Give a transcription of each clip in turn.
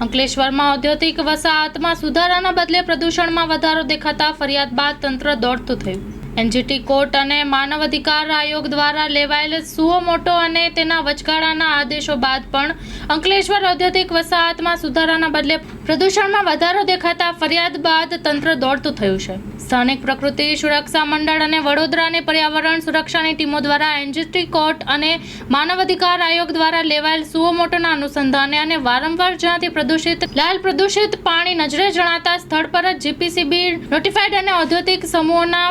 અંકલેશ્વરમાં ઔદ્યોગિક વસાહતમાં સુધારાના બદલે પ્રદૂષણમાં વધારો દેખાતા ફરિયાદ બાદ તંત્ર દોડતું થયું. એનજીટી કોર્ટ અને માનવ અધિકાર આયોગ દ્વારા લેવાયેલ સુઓ મોટો અને તેના વચગાળાના આદેશો બાદ પણ અંકલેશ્વર ઔદ્યોગિક વસાહતમાં સુધારાના બદલે પ્રદૂષણમાં વધારો દેખાતા ફરિયાદ બાદ તંત્ર દોડતું થયું છે. સ્થાનિક પ્રકૃતિ, સુરક્ષા મંડળ અને વડોદરાની પર્યાવરણ સુરક્ષાની ટીમો દ્વારા એનજીટી કોર્ટ અને માનવ અધિકાર આયોગ દ્વારા લેવાયેલ સુઓ મોટોના અનુસંધાને અને વારંવાર જ્યાંથી પ્રદૂષિત, લાલ પ્રદૂષિત પાણી નજરે જણાતા સ્થળ પર જ જીપીસીબી નોટિફાઈડ અને ઔદ્યોગિક સમૂહોના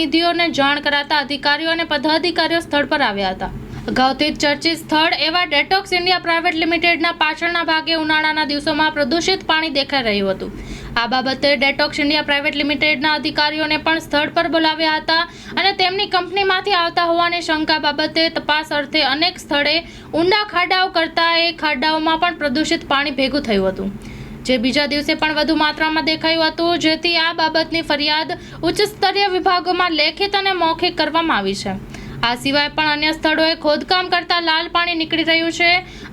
પ્રતિનિધિઓને જાણ કરાતા અધિકારીઓ અને પદાધિકારીઓ સ્થળ પર આવ્યા હતા. અગાઉથી ચર્ચિત સ્થળ એવા ડેટોક્સ ઇન્ડિયા પ્રાઇવેટ લિમિટેડના પાછળના ભાગે ઉનાળાના દિવસોમાં પ્રદૂષિત પાણી દેખાઈ રહ્યું હતું. આ બાબતે ડેટોક્સ ઇન્ડિયા પ્રાઇવેટ લિમિટેડના અધિકારીઓને પણ સ્થળ પર બોલાવ્યા હતા અને તેમની કંપનીમાંથી આવતા હોવાની શંકા બાબતે તપાસ અર્થે અનેક સ્થળે ઊંડા ખાડાઓ કરતા એ ખાડાઓમાં પણ પ્રદૂષિત પાણી ભેગું થયું હતું. જે બીજા દિવસે પણ વધુ માત્રામાં દેખાયું હતું, જેથી આ બાબતની ફરિયાદ ઉચ્ચ સ્તરીય વિભાગોમાં લેખિત અને મૌખિક કરવામાં આવી છે. આ સિવાય પણ અન્ય સ્થળોએ ખોદકામ કરતા લાલ પાણી નીકળી રહ્યું છે.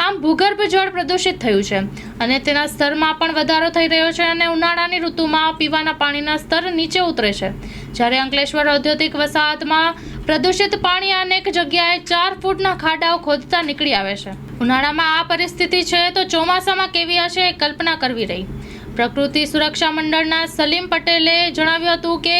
આમ ભૂગર્ભ જળ પ્રદૂષિત થયું છે અને તેના સ્તરમાં પણ વધારો થઈ રહ્યો છે અને ઉનાળાની ઋતુમાં પીવાના પાણીના સ્તર નીચે ઉતરે છે. જ્યારે અંકલેશ્વર ઔદ્યોગિક વસાહતમાં પ્રદૂષિત પાણી અનેક જગ્યાએ ચાર ફૂટના ખાડાઓ ખોદતા નીકળી આવે છે. ઉનાળામાં આ પરિસ્થિતિ છે તો ચોમાસામાં કેવી હશે કલ્પના કરવી રહી. પ્રકૃતિ સુરક્ષા મંડળના સલીમ પટેલે જણાવ્યું હતું કે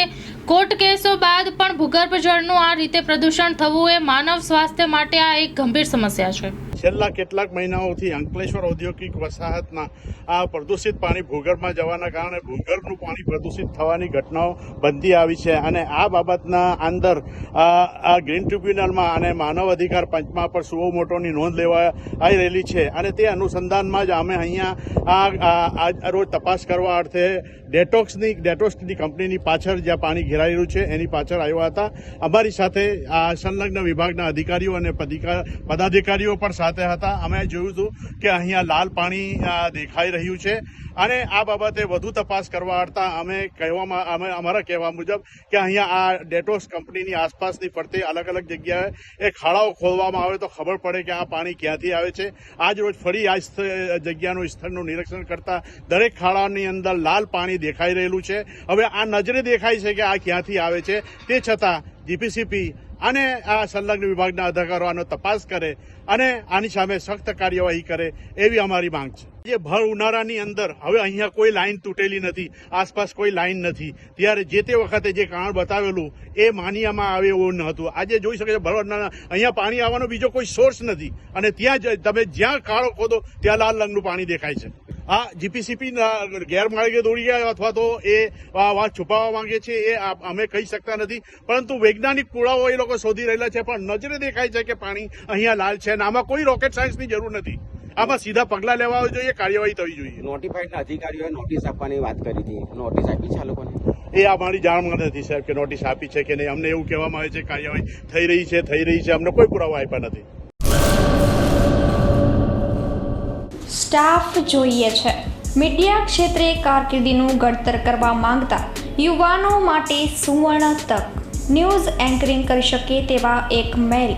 કોર્ટ કેસો બાદ પણ ભૂગર્ભ જળનું આ રીતે પ્રદૂષણ થવું એ માનવ સ્વાસ્થ્ય માટે આ એક ગંભીર સમસ્યા છે. છેલ્લા કેટલાક મહિનાઓથી અંકલેશ્વર ઔદ્યોગિક વસાહતના આ પ્રદૂષિત પાણી ભૂગર્ભમાં જવાના કારણે ભૂગર્ભનું પાણી પ્રદૂષિત થવાની ઘટનાઓ બનતી આવી છે અને આ બાબતના અંદર આ ગ્રીન ટ્રિબ્યુનલમાં અને માનવ અધિકાર પંચમાં પર સુઓ મોટોની નોંધ લેવા આવી રહેલી છે અને તે અનુસંધાનમાં જ અમે અહીંયા આ રોજ તપાસ કરવા અર્થે ડેટોક્સની ડેટોક્સની કંપનીની પાછળ જ્યાં પાણી ઘેરાયેલું છે, એની પાછળ આવ્યા હતા. અમારી સાથે આ સંલગ્ન વિભાગના અધિકારીઓ અને પદાધિકારીઓ પણ સાથે હતા. અમે જોયું હતું કે અહીંયા લાલ પાણી દેખાઈ રહ્યું છે. અને આ બાબતે વધુ તપાસ કરવા અડતા અમે કહેવામાં અમે અમારા કહેવા મુજબ કે અહીંયા આ ડેટોસ કંપનીની આસપાસની ફરતે અલગ અલગ જગ્યાએ એ ખાડાઓ ખોલવામાં આવે તો ખબર પડે કે આ પાણી ક્યાંથી આવે છે. આજ રોજ ફરી આ જગ્યાનું સ્થળનું નિરીક્ષણ કરતા દરેક ખાડાની અંદર લાલ પાણી દેખાઈ રહેલું છે. હવે આ નજરે દેખાય છે કે આ ક્યાંથી આવે છે. તે છતાં જીપીસીપી અને આ સંલગ્ન વિભાગના અધિકારો આનો તપાસ કરે અને આની સામે સખ્ત કાર્યવાહી કરે એવી અમારી માંગ છે. જે ભર ઉનાળાની અંદર હવે અહીંયા કોઈ લાઇન તૂટેલી નથી, આસપાસ કોઈ લાઇન નથી. ત્યારે જે તે વખતે જે કારણ બતાવેલું એ માન્યામાં આવે એવું ન હતું. આજે જોઈ શકે છે ભર ઉનાળા, અહીંયા પાણી આવવાનો બીજો કોઈ સોર્સ નથી. અને ત્યાં જ તમે જ્યાં કાળો ખોદો, ત્યાં લાલ રંગનું પાણી દેખાય છે. આ જીપીસીપી ગેરમાર્ગે દોડી ગયા અથવા તો એ વાત છુપાવવા માંગે છે એ અમે કહી શકતા નથી. પરંતુ વૈજ્ઞાનિક પુરાવો એ લોકો શોધી રહેલા છે, પણ નજરે દેખાય છે કે પાણી અહીંયા લાલ છે અને આમાં કોઈ રોકેટ સાયન્સની જરૂર નથી. આમાં સીધા પગલાં લેવા જોઈએ કાર્યવાહી થવી જોઈએ. નોટિફાઈડ અધિકારીઓએ નોટિસ આપવાની વાત કરી હતી. નોટિસ આપી છે આ લોકોને? એ અમારી જાણમાં નથી સાહેબ કે નોટિસ આપી છે કે નહીં. અમને એવું કહેવામાં આવે છે કાર્યવાહી થઈ રહી છે થઈ રહી છે. અમને કોઈ પુરાવા આપ્યા નથી. સ્ટાફ જોઈએ છે. મીડિયા ક્ષેત્રે કારકિર્દીનું ઘડતર કરવા માંગતા યુવાનો માટે સુવર્ણ તક. ન્યૂઝ એન્કરિંગ કરી શકે તેવા એક મેલ